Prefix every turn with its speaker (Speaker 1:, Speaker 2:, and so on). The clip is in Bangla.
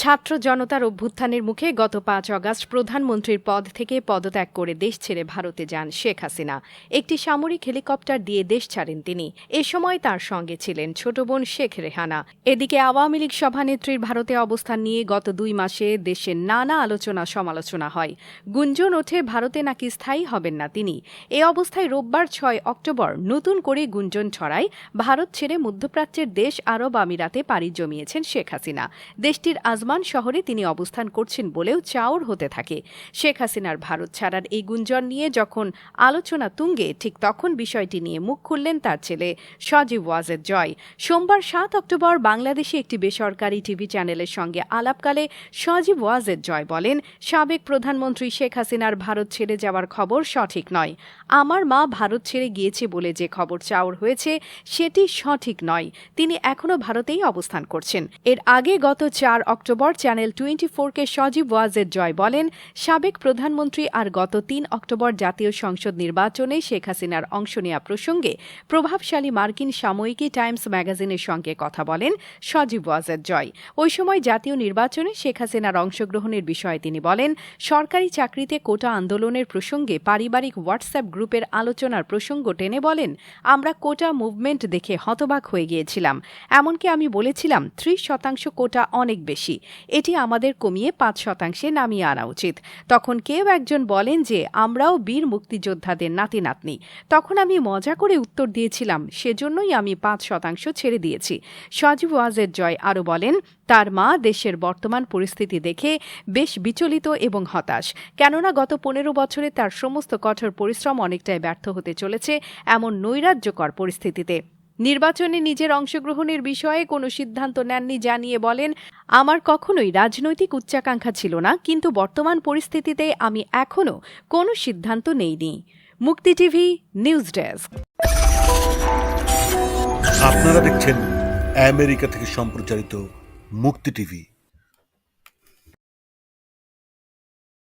Speaker 1: ছাত্র জনতার অভ্যুত্থানের মুখে গত পাঁচ অগাস্ট প্রধানমন্ত্রীর পদ থেকে পদত্যাগ করে দেশ ছেড়ে ভারতে যান শেখ হাসিনা। একটি সামরিক হেলিকপ্টার দিয়ে দেশ ছাড়েন তিনি। এ সময় তার সঙ্গে ছিলেন ছোট বোন শেখ রেহানা। এদিকে আওয়ামী লীগ সভানেত্রীর ভারতে অবস্থান নিয়ে গত দুই মাসে দেশে নানা আলোচনা সমালোচনা হয়। গুঞ্জন ওঠে, ভারতে নাকি স্থায়ী হবেন না তিনি। এ অবস্থায় রোববার ছয় অক্টোবর নতুন করে গুঞ্জন ছড়ায়, ভারত ছেড়ে মধ্যপ্রাচ্যের দেশ আরব আমিরাতে পাড়ি জমিয়েছেন শেখ হাসিনা। দেশটির আজমান শহরে তিনি অবস্থান করছেন বলেও চাওর হতে থাকে। শেখ হাসিনার ভারত ছাড়ার এই গুঞ্জন নিয়ে যখন আলোচনা তুঙ্গে, ঠিক তখন বিষয়টি নিয়ে মুখ খুললেন তার ছেলে সজীব ওয়াজেদ জয়। সোমবার সাত অক্টোবর বাংলাদেশে একটি বেসরকারি টিভি চ্যানেলের সঙ্গে আলাপকালে সজীব ওয়াজেদ জয় বলেন, সাবেক প্রধানমন্ত্রী শেখ হাসিনার ভারত ছেড়ে যাওয়ার খবর সঠিক নয়। আমার মা ভারত ছেড়ে গিয়েছে বলে যে খবর চাওর হয়েছে, সেটি সঠিক নয়। তিনি এখনও ভারতেই অবস্থান করছেন। এর আগে গত চার অক্টোবর চ্যানেল টোয়েন্টি ফোরকে সজীব ওয়াজেদ জয় বলেন, সাবেক প্রধানমন্ত্রী আর গত তিন অক্টোবর জাতীয় সংসদ নির্বাচনে শেখ হাসিনার অংশ নেওয়া প্রসঙ্গে প্রভাবশালী মার্কিন সাময়িকী টাইমস ম্যাগাজিনের সঙ্গে কথা বলেন সজীব ওয়াজেদ জয়। ওই সময় জাতীয় নির্বাচনে শেখ হাসিনার অংশগ্রহণের বিষয়ে তিনি বলেন, সরকারি চাকরিতে কোটা আন্দোলনের প্রসঙ্গে পারিবারিক হোয়াটসঅ্যাপ গ্রুপের আলোচনার প্রসঙ্গ টেনে বলেন, আমরা কোটা মুভমেন্ট দেখে হতবাক হয়ে গিয়েছিলাম। এমনকি আমি বলেছিলাম, ত্রিশ শতাংশ কোটা অনেক বেশি। এটি আমাদের কমিয়ে পাঁচ শতাংশে নামিয়ে আনা উচিত। তখন কেউ একজন বলেন যে, আমরাও বীর মুক্তিযোদ্ধাদের নাতি নাতনি তখন আমি মজা করে উত্তর দিয়েছিলাম, সেজন্যই আমি পাঁচ শতাংশ ছেড়ে দিয়েছি। সজীব ওয়াজের জয় আরও বলেন, তার মা দেশের বর্তমান পরিস্থিতি দেখে বেশ বিচলিত এবং হতাশ। কেননা গত পনেরো বছরে তার সমস্ত কঠোর পরিশ্রম অনেকটাই ব্যর্থ হতে চলেছে এমন নৈরাজ্যকর পরিস্থিতিতে। নির্বাচনে নিজের অংশগ্রহণের বিষয়ে কোনো সিদ্ধান্ত নেননি জানিয়ে বলেন, আমার কখনোই রাজনৈতিক উচ্চাকাঙ্ক্ষা ছিল না, কিন্তু বর্তমান পরিস্থিতিতে আমি এখনও কোনো সিদ্ধান্ত নেইনি। মুক্তি টিভি নিউজ ডেস্ক।
Speaker 2: আপনারা দেখছেন আমেরিকা থেকে সম্প্রচারিত মুক্তি টিভি।